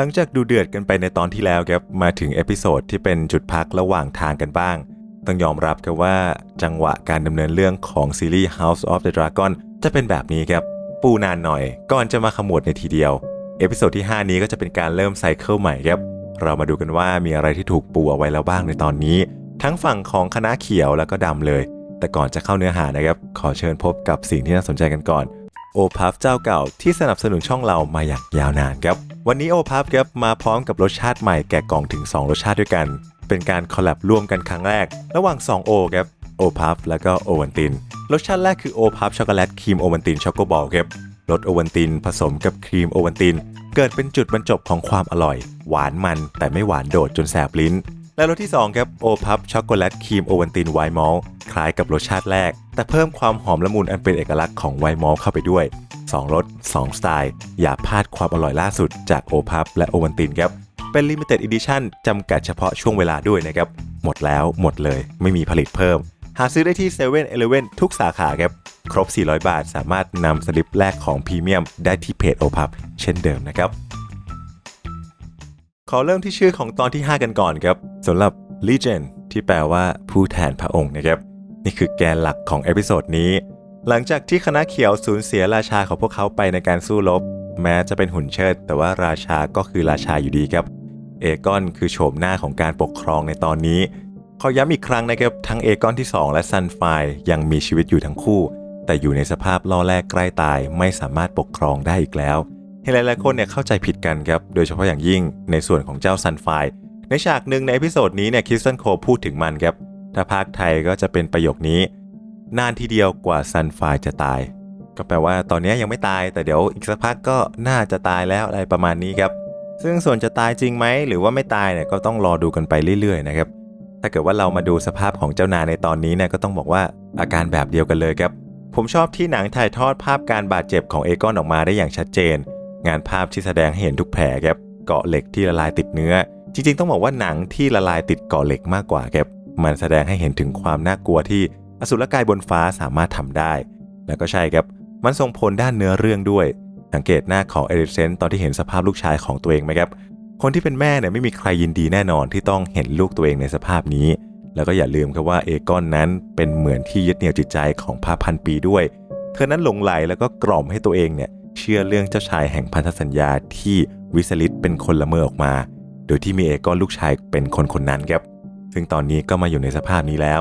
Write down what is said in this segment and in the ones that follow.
หลังจากดูเดือดกันไปในตอนที่แล้วครับมาถึงเอพิโซดที่เป็นจุดพักระหว่างทางกันบ้าง ต้องยอมรับกันว่าจังหวะการดำเนินเรื่องของซีรีส์ House of the Dragon จะเป็นแบบนี้ครับ ปูนานหน่อย ก่อนจะมาขมวดในทีเดียว เอพิโซดที่ 5 นี้ก็จะเป็นการเริ่มไซเคิลใหม่ครับเรามาดูกันว่ามีอะไรที่ถูกปูเอาไว้แล้วบ้างในตอนนี้ ทั้งฝั่งของคณะเขียวแล้วก็ดำเลย แต่ก่อนจะเข้าเนื้อหานะครับขอเชิญพบกับสิ่งที่น่าสนใจกันก่อน โอพัฟเจ้าเก่าที่สนับสนุนช่องเรามาอย่างยาวนานครับ วันนี้โอพัฟครับมาพร้อมกับรสชาติใหม่แกะกล่องถึง 2 รสชาติด้วยกัน เป็นการคอลแลบร่วมกันครั้งแรก ระหว่าง2โอครับโอพัฟแล้วก็โอวันติน รสชาติแรกคือโอพัฟช็อกโกแลตครีมโอวันตินช็อกโกบอลครับรสโอวันตินผสมกับครีมโอวันติน เกิดเป็นจุดบรรจบของความอร่อย หวานมันแต่ไม่หวานโดดจนแสบลิ้น และรสที่2ครับโอพับช็อกโกแลตครีมโอวันตินไวท์มอล คล้ายกับรสชาติแรก แต่เพิ่มความหอมละมุนอันเป็นเอกลักษณ์ของไวท์มอลเข้าไปด้วย 2รส2 สไตล์ อย่าพลาดความอร่อยล่าสุดจากโอพับและโอวันตินครับ เป็น Limited Edition จำกัดเฉพาะช่วงเวลาด้วยนะครับ หมดแล้วหมดเลย ไม่มีผลิตเพิ่ม หาซื้อได้ที่7 e เ e ่ e อทุกสาขาครับ ครบ 400 บาท สามารถนำสลิปแรกของพรีเมียมได้ที่เพจโอพับเช่นเดิมนะครับขอเริ่มที่ชื่อของตอนที่ 5 กันก่อนครับสำหรับ Legion ที่แปลว่าผู้แทนพระองค์นะครับ นี่คือแกนหลักของเอพิโซดนี้ หลังจากที่คณะเขียวสูญเสียราชาของพวกเขาไปในการสู้รบ แม้จะเป็นหุ่นเชิด แต่ว่าราชาก็คือราชาอยู่ดีครับ เอกอนคือโฉมหน้าของการปกครองในตอนนี้ขอย้ำอีกครั้งนะครับทั้งเอกอนที่ 2 และซันไฟยังมีชีวิตอยู่ทั้งคู่ แต่อยู่ในสภาพล่อแรกใกล้ตายไม่สามารถปกครองได้อีกแล้วเห็นหลายๆคนเนี่ยเข้าใจผิดกันครับโดยเฉพาะอย่างยิ่งในส่วนของเจ้าซันไฟในฉากหนึ่งในเอพิโซดนี้เนี่ยคิสตันโคพูดถึงมันครับ ถ้าภาคไทยก็จะเป็นประโยคนี้ นานทีเดียวกว่าซันไฟจะตาย ก็แปลว่าตอนนี้ยังไม่ตายแต่เดี๋ยวอีกสักพักก็น่าจะตายแล้วอะไรประมาณนี้ครับ ซึ่งส่วนจะตายจริงไหมหรือว่าไม่ตายเนี่ยก็ต้องรอดูกันไปเรื่อยๆนะครับถ้าเกิดว่าเรามาดูสภาพของเจ้านาในตอนนี้เนี่ยก็ต้องบอกว่าอาการแบบเดียวกันเลยครับ ผมชอบที่หนังถ่ายทอดภาพการบาดเจ็บของเอกอนออกมาได้อย่างชัดเจน งานภาพที่แสดงให้เห็นทุกแผลครับเกาะเหล็กที่ละลายติดเนื้อ จริงๆ ต้องบอกว่าหนังที่ละลายติดเกาะเหล็กมากกว่าครับ มันแสดงให้เห็นถึงความน่ากลัวที่อสุรกายบนฟ้าสามารถทำได้ แล้วก็ใช่ครับ มันส่งผลด้านเนื้อเรื่องด้วย สังเกตหน้าของเอริเซนตอนที่เห็นสภาพลูกชายของตัวเองไหมครับ คนที่เป็นแม่เนี่ยไม่มีใครยินดีแน่นอนที่ต้องเห็นลูกตัวเองในสภาพนี้ แล้วก็อย่าลืมครับว่าเอกอนนั้นเป็นเหมือนที่ยึดเหนี่ยวจิตใจของพระพันปีด้วย เธอนั้นหลงไหลแล้วก็กล่อมให้ตัวเองเนี่ยเชื่อเรื่องเจ้าชายแห่งพันธสัญญาที่วิสลิตเป็นคนละเมอออกมา โดยที่มีเอกอนลูกชายเป็นคนคนนั้นครับ ซึ่งตอนนี้ก็มาอยู่ในสภาพนี้แล้ว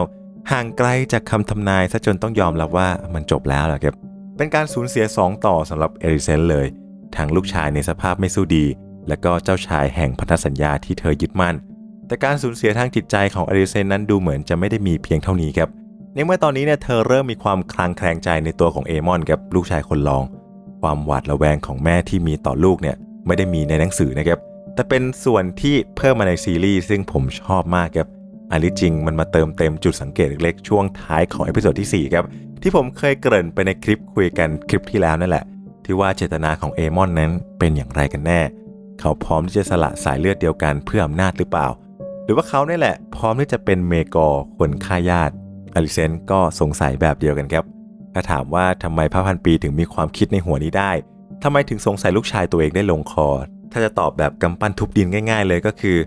ห่างไกลจากคำทำนายซะจนต้องยอมรับว่ามันจบแล้วล่ะครับ เป็นการสูญเสีย 2 ต่อสำหรับเอริเซนเลย ทั้งลูกชายในสภาพไม่สู้ดี และก็เจ้าชายแห่งพันธสัญญาที่เธอยึดมั่น แต่การสูญเสียทางจิตใจของเอริเซนนั้นดูเหมือนจะไม่ได้มีเพียงเท่านี้ครับในเมื่อตอนนี้เนี่ยเธอเริ่มมีความคลางแคลงใจในตัวของเอมอนครับลูกชายคนรอง ความหวาดระแวงของแม่ที่มีต่อลูกเนี่ยไม่ได้มีในหนังสือนะครับแต่เป็นส่วนที่เพิ่มมาในซีรีส์ซึ่งผมชอบมากครับ อันนี้จริงมันมาเติมเต็มจุดสังเกตเล็กๆ ช่วงท้ายของเอพิโซดที่ 4 ครับ ที่ผมเคยเกริ่นไปในคลิปคุยกันคลิปที่แล้วนั่นแหละ ที่ว่าเจตนาของเอมอนนั้นเป็นอย่างไรกันแน่ เขาพร้อมที่จะสละสายเลือดเดียวกันเพื่ออำนาจหรือเปล่า หรือว่าเขาเนี่ยแหละ พร้อมที่จะเป็นเมกอร์คนฆ่าญาติอลิเซนก็สงสัยแบบเดียวกันครับ ถ้าถามว่าทำไมพระพันปีถึงมีความคิดในหัวนี้ได้ทำไมถึงสงสัยลูกชายตัวเองได้ลงคอ ถ้าจะตอบแบบกำปั้นทุบดินง่าย ๆ เลยก็คือ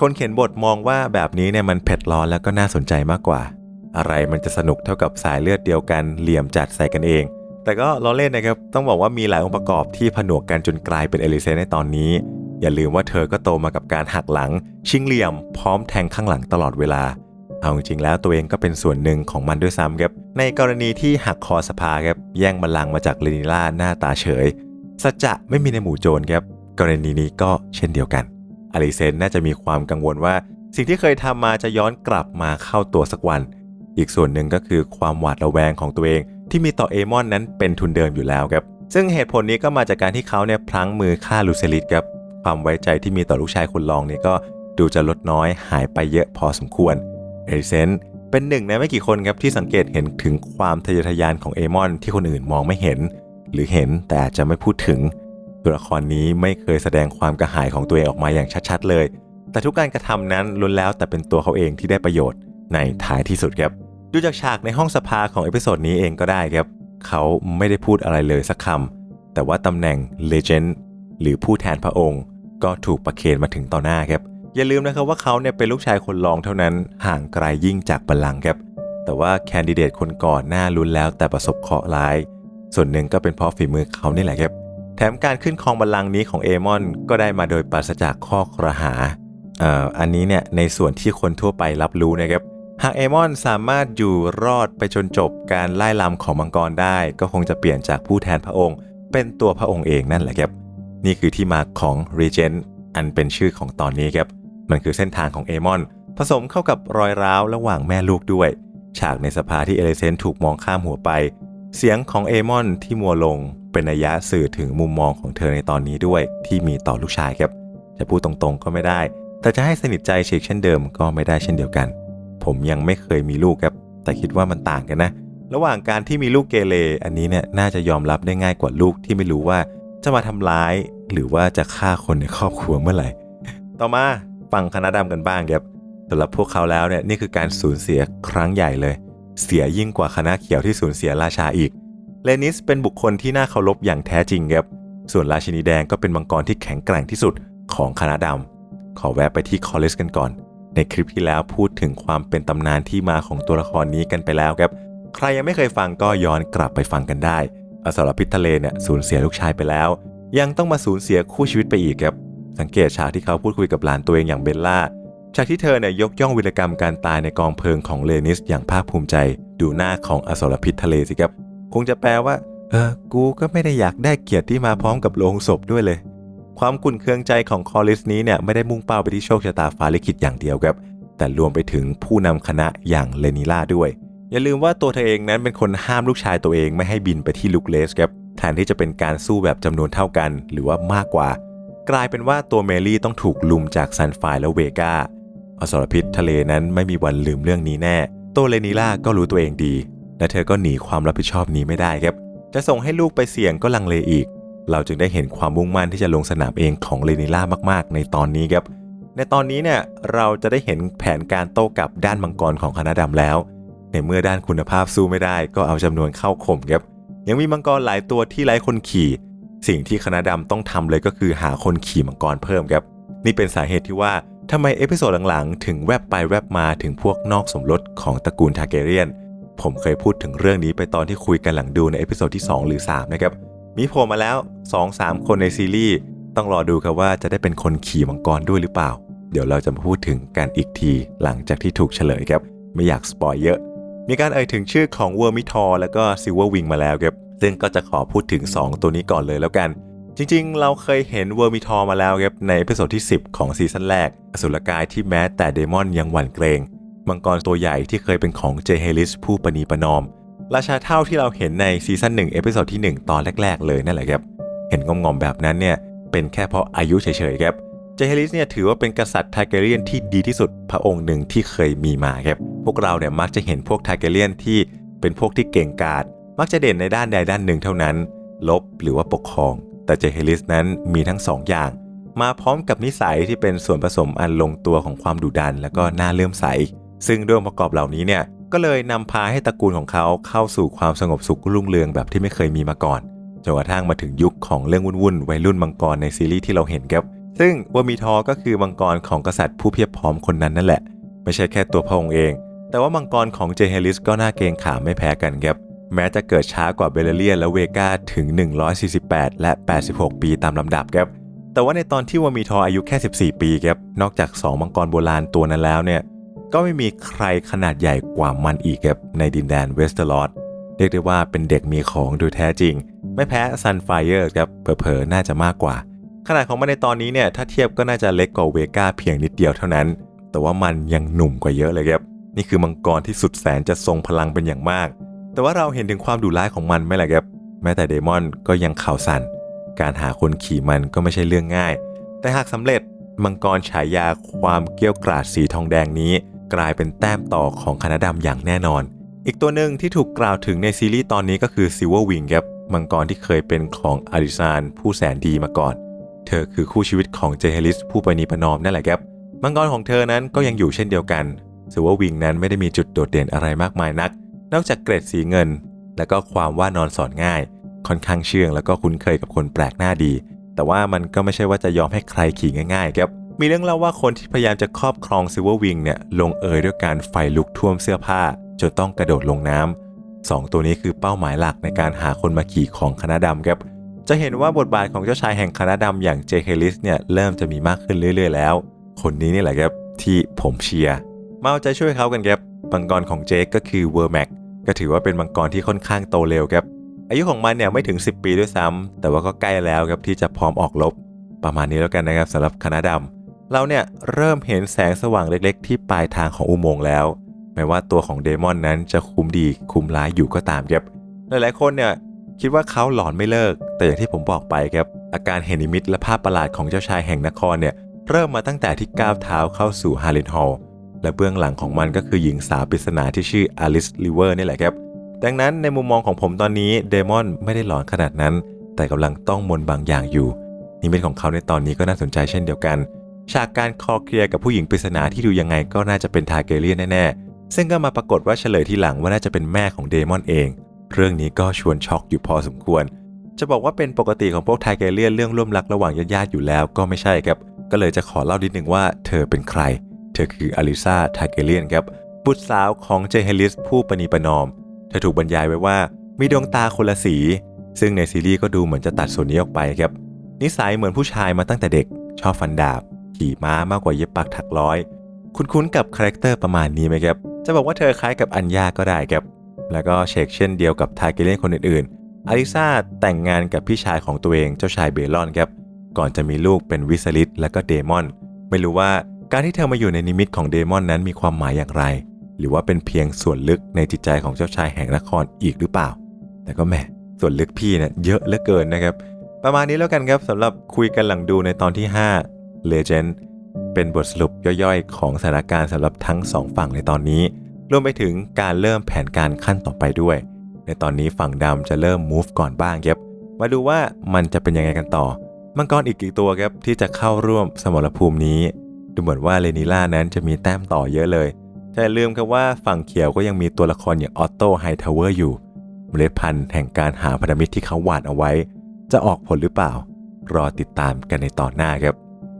คนเขียนบทมองว่าแบบนี้เนี่ยมันเผ็ดร้อนแล้วก็น่าสนใจมากกว่า อะไรมันจะสนุกเท่ากับสายเลือดเดียวกันเหลี่ยมจัดใส่กันเอง แต่ก็ล้อเล่นนะครับ ต้องบอกว่ามีหลายองค์ประกอบที่ผนวกกันจนกลายเป็นเอลิเซนในตอนนี้ อย่าลืมว่าเธอก็โตมากับการหักหลัง ชิงเหลี่ยม พร้อมแทงข้างหลังตลอดเวลา เอาจริงแล้วตัวเองก็เป็นส่วนหนึ่งของมันด้วยซ้ำครับในกรณีที่หักคอสภาครับแย่งบัลลังก์มาจากเรนิล่าหน้าตาเฉยสัจจะไม่มีในหมู่โจรครับกรณีนี้ก็เช่นเดียวกัน อลิเซนน่าจะมีความกังวลว่า สิ่งที่เคยทำมาจะย้อนกลับมาเข้าตัวสักวัน อีกส่วนหนึ่งก็คือความหวาดระแวงของตัวเอง ที่มีต่อเอมอนนั้นเป็นทุนเดิมอยู่แล้วครับ ซึ่งเหตุผลนี้ก็มาจากการที่เขาเนี่ยพลั้งมือฆ่าลูเซลิสครับ ความไว้ใจที่มีต่อลูกชายคนรองนี่ก็ดูจะลดน้อยหายไปเยอะพอสมควรเอริเซนเป็นหนึ่งในไม่กี่คนครับที่สังเกตเห็นถึงความทะเยอทะยานของเอมอนที่คนอื่นมองไม่เห็น หรือเห็นแต่อาจจะไม่พูดถึง ตัวละครนี้ไม่เคยแสดงความกระหายของตัวเองออกมาอย่างชัดๆเลย แต่ทุกการกระทำนั้นล้วนแล้วแต่เป็นตัวเขาเองที่ได้ประโยชน์ในท้ายที่สุดครับ ดูจากฉากในห้องสภาของเอพิโซดนี้เองก็ได้ครับ เขาไม่ได้พูดอะไรเลยสักคำ แต่ว่าตำแหน่ง Legend หรือผู้แทนพระองค์ ก็ถูกประเคนมาถึงต่อหน้าครับ อย่าลืมนะครับว่าเขาเนี่ยเป็นลูกชายคนรองเท่านั้น ห่างไกลยิ่งจากบัลลังก์ครับ แต่ว่าแคนดิเดตคนก่อนหน้าลุ้นแล้วแต่ประสบเคราะห์ร้าย ส่วนหนึ่งก็เป็นเพราะฝีมือเขานี่แหละครับ ถมการขึ้นครองบัลลังก์นี้ของเอมอนก็ได้มาโดยปราศจากข้อครหาอออันนี้เนี่ยในส่วนที่คนทั่วไปรับรู้นะครับ หากเอมอนสามารถอยู่รอดไปจนจบการไล่ลำของมังกรได้ ก็คงจะเปลี่ยนจากผู้แทนพระองค์ เป็นตัวพระองค์เองนั่นแหละครับ นี่คือที่มาของ Regent อันเป็นชื่อของตอนนี้ครับ มันคือเส้นทางของเอมอนผสมเข้ากับรอยร้าวระหว่างแม่ลูกด้วย ฉากในสภาที่เอเลเซนถูกมองข้ามหัวไป เสียงของเอมอนที่มัวลง เป็นนัยยะสื่อถึงมุมมองของเธอในตอนนี้ด้วยที่มีต่อลูกชายครับ จะพูดตรงๆก็ไม่ได้ แต่จะให้สนิทใจเชกเช่นเดิมก็ไม่ได้เช่นเดียวกัน ผมยังไม่เคยมีลูกครับ แต่คิดว่ามันต่างกันนะ ระหว่างการที่มีลูกเกเรอันนี้เนี่ยน่าจะยอมรับได้ง่ายกว่าลูกที่ไม่รู้ว่าจะมาทำร้าย หรือว่าจะฆ่าคนในครอบครัวเมื่อไหร่ ต่อมาฟังคณะดำกันบ้างครับสำหรับพวกเขาแล้วเนี่ยนี่คือการสูญเสียครั้งใหญ่เลย เสียยิ่งกว่าคณะเขียวที่สูญเสียราชาอีก เลนิสเป็นบุคคลที่น่าเคารพอย่างแท้จริงครับ ส่วนราชินีแดงก็เป็นมังกรที่แข็งแกร่งที่สุดของคณะดำ ขอแวะไปที่คอลเลสกันก่อน ในคลิปที่แล้วพูดถึงความเป็นตำนานที่มาของตัวละครนี้กันไปแล้วครับ ใครยังไม่เคยฟังก็ย้อนกลับไปฟังกันได้ อสรพิษทะเลเนี่ยสูญเสียลูกชายไปแล้ว ยังต้องมาสูญเสียคู่ชีวิตไปอีกครับ สังเกตฉากที่เขาพูดคุยกับหลานตัวเองอย่างเบลล่า ฉากที่เธอเนี่ยยกย่องวีรกรรมการตายในกองเพลิงของเลนิสอย่างภาคภูมิใจ ดูหน้าของอสรพิษทะเลสิครับ คงจะแปลว่า เออ กูก็ไม่ได้อยากได้เกียรติที่มาพร้อมกับโลงศพด้วยเลย ความกุ่นเคืองใจของคอลิสนี้เนี่ยไม่ได้มุ่งเป้าไปที่โชคชะตาฟ้าลิขิตอย่างเดียวครับ แต่รวมไปถึงผู้นำคณะอย่างเลนิล่าด้วย อย่าลืมว่าตัวเธอเองนั้นเป็นคนห้ามลูกชายตัวเองไม่ให้บินไปที่ลูกเลสครับแทนที่จะเป็นการสู้แบบจำนวนเท่ากัน หรือว่ามากกว่า กลายเป็นว่าตัวเมลี่ต้องถูกลุมจากซันไฟและเวกาอสรพิษทะเลนั้นไม่มีวันลืมเรื่องนี้แน่ตัวเลนิล่าก็รู้ตัวเองดี และเธอก็หนีความรับผิดชอบนี้ไม่ได้ครับ จะส่งให้ลูกไปเสี่ยงก็ลังเลอีก เราจึงได้เห็นความมุ่งมั่นที่จะลงสนามเองของเลนิล่ามากๆ ในตอนนี้ครับ ในตอนนี้เนี่ยเราจะได้เห็นแผนการโต้กลับด้านมังกรของคณะดำแล้ว ในเมื่อด้านคุณภาพสู้ไม่ได้ ก็เอาจำนวนเข้าข่มครับ ยังมีมังกรหลายตัวที่ไร้คนขี่ สิ่งที่คณะดำต้องทำเลยก็คือหาคนขี่มังกรเพิ่มครับ นี่เป็นสาเหตุที่ว่าทำไมเอพิโซดหลังๆ ถึงแวบไปแวบมาถึงพวกนอกสมรสของตระกูลทาเกเรียน ผมเคยพูดถึงเรื่องนี้ไปตอนที่คุยกันหลังดูในเอพิโซดที่ 2 หรือ 3 นะครับ มีโผล่มาแล้ว 2-3 คนในซีรีส์ ต้องรอดูครับว่าจะได้เป็นคนขี่มังกรด้วยหรือเปล่า เดี๋ยวเราจะมาพูดถึงกันอีกทีหลังจากที่ถูกเฉลยครับ ไม่อยากสปอยเยอะ มีการเอ่ยถึงชื่อของเวอร์มิทอร์แล้วก็ซิลเวอร์วิงมาแล้วครับ ซึ่งก็จะขอพูดถึง 2 ตัวนี้ก่อนเลยแล้วกัน จริงๆ เราเคยเห็นเวอร์มิทอร์มาแล้วครับในเอพิโซดที่ 10 ของซีซั่นแรกอสุรกายที่แม้แต่เดมอนยังหวั่นเกรง มังกรตัวใหญ่ที่เคยเป็นของเจเฮลิสผู้ปณีประนอม ราชาเท่าที่เราเห็นในซีซั่น1เอพิโซดที่ 1 ตอนแรก ๆ เลยนั่นแหละครับ เห็นงอมๆแบบนั้นเนี่ยเป็นแค่เพราะอายุเฉยๆครับ เจเฮลิสเนี่ยถือว่าเป็นกษัตริย์ทาร์เกเรียนที่ดีที่สุดพระองค์หนึ่งที่เคยมีมาครับ พวกเราเนี่ยมักจะเห็นพวกทาร์เกเรียนที่เป็นพวกที่เก่งกาจมักจะเด่นในด้านใดด้านหนึ่งเท่านั้น ลบหรือว่าปกครอง แต่เจเฮลิสนั้นมีทั้งสองอย่าง มาพร้อมกับนิสัยที่เป็นส่วนผสมอันลงตัวของความดุดัน และก็น่าเลื่อมใส ซึ่งด้วยองค์ประกอบเหล่านี้เนี่ยก็เลยนำพาให้ตระกูลของเขาเข้าสู่ความสงบสุขรุ่งเรืองแบบที่ไม่เคยมีมาก่อนจนกระทั่งมาถึงยุคของเรื่องวุ่นๆวัยรุ่นมังกรในซีรีส์ที่เราเห็นครับ ซึ่งวามีทอก็คือมังกรของกษัตริย์ผู้เพียบพร้อมคนนั้นนั่นแหละ ไม่ใช่แค่ตัวพระองค์เอง แต่ว่ามังกรของเจเฮลิสก็น่าเกรงขามไม่แพ้กันครับ แม้จะเกิดช้ากว่าเบลเลียและเวกาถึง 148 และ 86 ปีตามลำดับครับ แต่ว่าในตอนที่วามีทออายุแค่ 14 ปีครับ นอกจาก 2 มังกรโบราณตัวนั้นแล้วเนี่ย ก็ไม่มีใครขนาดใหญ่กว่ามันอีกครับในดินแดนเวสเทอร์ลอดเรียกได้ว่าเป็นเด็กมีของโดยแท้จริง ไม่แพ้ซันไฟเออร์ครับเผลอๆน่าจะมากกว่า ขนาดของมันในตอนนี้เนี่ยถ้าเทียบก็น่าจะเล็กกว่าเวกาเพียงนิดเดียวเท่านั้น แต่ว่ามันยังหนุ่มกว่าเยอะเลยครับนี่คือมังกรที่สุดแสนจะทรงพลังเป็นอย่างมาก แต่ว่าเราเห็นถึงความดุร้ายของมันไหมล่ะครับแม้แต่เดมอนก็ยังข่าวสั่นการหาคนขี่มันก็ไม่ใช่เรื่องง่าย แต่หากสำเร็จมังกรฉายาความเกี้ยวกราดสีทองแดงนี้ กลายเป็นแต้มต่อของคณะดำอย่างแน่นอน อีกตัวหนึ่งที่ถูกกล่าวถึงในซีรีส์ตอนนี้ก็คือซิลเวอร์วิงครับมังกรที่เคยเป็นของอาริซานผู้แสนดีมาก่อน เธอคือคู่ชีวิตของเจเฮลิสผู้ประนีประนอมนั่นแหละครับ มังกรของเธอนั้นก็ยังอยู่เช่นเดียวกันซิลเวอร์วิงนั้นไม่ได้มีจุดโดดเด่นอะไรมากมายนัก นอกจากเกรดสีเงิน และก็ความว่านอนสอนง่าย ค่อนข้างเชื่องแล้วก็คุ้นเคยกับคนแปลกหน้าดี แต่แต่ว่ามันก็ไม่ใช่ว่าจะยอมให้ใครขี่ง่ายๆครับ มีเรื่องเล่าว่าคนที่พยายามจะครอบครองซิลเวอร์วิงเนี่ยลงเอยด้วยการไฟลุกท่วมเสื้อผ้า จนต้องกระโดดลงน้ำสองตัวนี้คือเป้าหมายหลักในการหาคนมาขี่ของคณะดำครับ จะเห็นว่าบทบาทของเจ้าชายแห่งคณะดำอย่างเจเคลิสเนี่ยเริ่มจะมีมากขึ้นเรื่อย ๆ แล้ว คนนี้นี่แหละครับที่ผมเชียร์มาเอาใจช่วยเขากันครับมังกรของเจคก็คือเวอร์แม็กก็ถือว่าเป็นมังกรที่ค่อนข้างโตเร็วครับอายุของมันเนี่ยไม่ถึง 10 ปีด้วยซ้ำแต่ว่าก็ใกล้แล้วครับที่จะพร้อมออกรบประมาณนี้แล้วกันนะครับสำหรับคณะดำ เราเนี่ยเริ่มเห็นแสงสว่างเล็กๆ ที่ปลายทางของอุโมงค์แล้ว แม้ว่าตัวของเดมอนนั้นจะคุมดีคุมร้ายอยู่ก็ตามครับ หลายๆคนเนี่ยคิดว่าเขาหลอนไม่เลิก แต่อย่างที่ผมบอกไปครับ อาการเห็นนิมิตและภาพประหลาดของเจ้าชายแห่งนครเนี่ยเริ่มมาตั้งแต่ที่ก้าวเท้าเข้าสู่ฮาร์เลนฮอลล์และเบื้องหลังของมันก็คือหญิงสาวปริศนาที่ชื่ออลิสลิเวอร์นี่แหละครับ ดังนั้นในมุมมองของผมตอนนี้เดมอนไม่ได้หลอนขนาดนั้น แต่กำลังต้องมนบางอย่างอยู่นิมิตของเขาในตอนนี้ก็น่าสนใจเช่นเดียวกัน ฉากการคอเคลียร์กับผู้หญิงปริศนาที่ดูยังไงก็น่าจะเป็นทาเกเลียนแน่ๆ ซึ่งก็มาปรากฏว่าเฉลยทีหลังว่าน่าจะเป็นแม่ของเดมอนเอง เรื่องนี้ก็ชวนช็อกอยู่พอสมควร จะบอกว่าเป็นปกติของพวกทาเกเลียนเรื่องร่วมรักระหว่างญาติๆอยู่แล้วก็ไม่ใช่ครับ ก็เลยจะขอเล่านิดนึงว่าเธอเป็นใคร เธอคืออลิซาทาเกเลียนครับ บุตรสาวของเจเฮลิสผู้ปณีประนอม เธอถูกบรรยายไว้ว่า มีดวงตาคนละสี ซึ่งในซีรีส์ก็ดูเหมือนจะตัดส่วนนี้ออกไปครับ นิสัยเหมือนผู้ชายมาตั้งแต่เด็ก ชอบฟันดาบ ขี่ม้ามากกว่าเย็บปักถักร้อย คุ้นๆกับคาแรคเตอร์ประมาณนี้ไหมครับ จะบอกว่าเธอคล้ายกับอัญญาก็ได้ครับ แล้วก็เชกเช่นเดียวกับทาเกเลียนคนอื่นๆ อลิซาแต่งงานกับพี่ชายของตัวเองเจ้าชายเบลอนครับ ก่อนจะมีลูกเป็นวิสลิสและก็เดมอน ไม่รู้ว่าการที่เธอมาอยู่ในนิมิตของเดมอนนั้นมีความหมายอย่างไร หรือว่าเป็นเพียงส่วนลึกในจิตใจของเจ้าชายแห่งนครอีกหรือเปล่า แต่ก็แหมส่วนลึกพี่เนี่ยเยอะเหลือเกินนะครับประมาณนี้แล้วกันครับสำหรับคุยกันหลังดูในตอนที่ 5 Legend เป็นบทสรุปย่อยๆ ของสถานการณ์สำหรับทั้ง2ฝั่งในตอนนี้ รวมไปถึงการเริ่มแผนการขั้นต่อไปด้วย ในตอนนี้ฝั่งดำจะเริ่ม move ก่อนบ้างครับมาดูว่ามันจะเป็นยังไงกันต่อ มังกรอีกกี่ตัวครับที่จะเข้าร่วมสมรภูมินี้ ดูเหมือนว่าเลนิล่านั้นจะมีแต้มต่อเยอะเลยแต่อย่าลืมครับว่าฝั่งเขียวก็ยังมีตัวละครอย่างออตโต้ไฮทาวเวอร์อยู่ เมล็ดพันธุ์แห่งการหาพันธมิตรที่เขาหวานเอาไว้ จะออกผลหรือเปล่า รอติดตามกันในตอนหน้าครับ